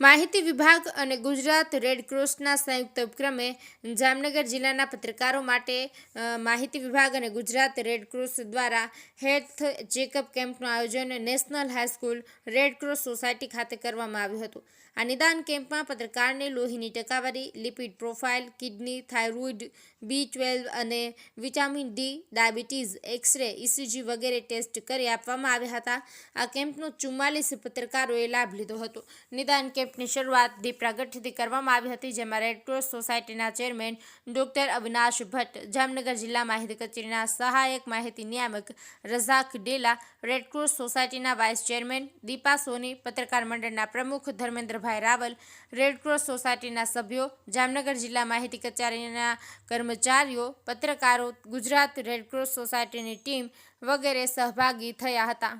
માહિતી વિભાગ અને ગુજરાત રેડક્રોસના સંયુક્ત ઉપક્રમે જામનગર જિલ્લાના પત્રકારો માટે માહિતી વિભાગ અને ગુજરાત રેડક્રોસ દ્વારા હેલ્થ ચેકઅપ કેમ્પનું આયોજન નેશનલ હાઈસ્કૂલ રેડક્રોસ સોસાયટી ખાતે કરવામાં આવ્યું હતું. આ નિદાન કેમ્પમાં પત્રકારને લોહીની ટકાવારી, lipid profile, kidney, thyroid, B twelve અને vitamin D, diabetes, X-ray ECG વગેરે ટેસ્ટ કરી આપવામાં આવ્યા હતા. આ કેમ્પનો ચુમ્માલીસ પત્રકારોએ લાભ લીધો હતો. નિદાન કેમ્પની શરૂઆત દીપ પ્રાગટ્યથી કરવામાં આવી હતી, જેમાં રેડક્રોસ સોસાયટીના ચેરમેન ડોક્ટર અવિનાશ ભટ્ટ, જામનગર જિલ્લા માહિતી કચેરીના સહાયક માહિતી નિયામક રઝાક ડેલા રેડક્રોસ સોસાયટીના વાઇસ ચેરમેન દીપા સોની, પત્રકાર મંડળના પ્રમુખ ધર્મેન્દ્રભાઈ રાવલ રેડક્રોસ સોસાયટીના સભ્યો, જામનગર જિલ્લા માહિતી કચેરીના કર્મચારીઓ, પત્રકારો, ગુજરાત રેડક્રોસ સોસાયટીની ટીમ વગેરે સહભાગી થયા હતા.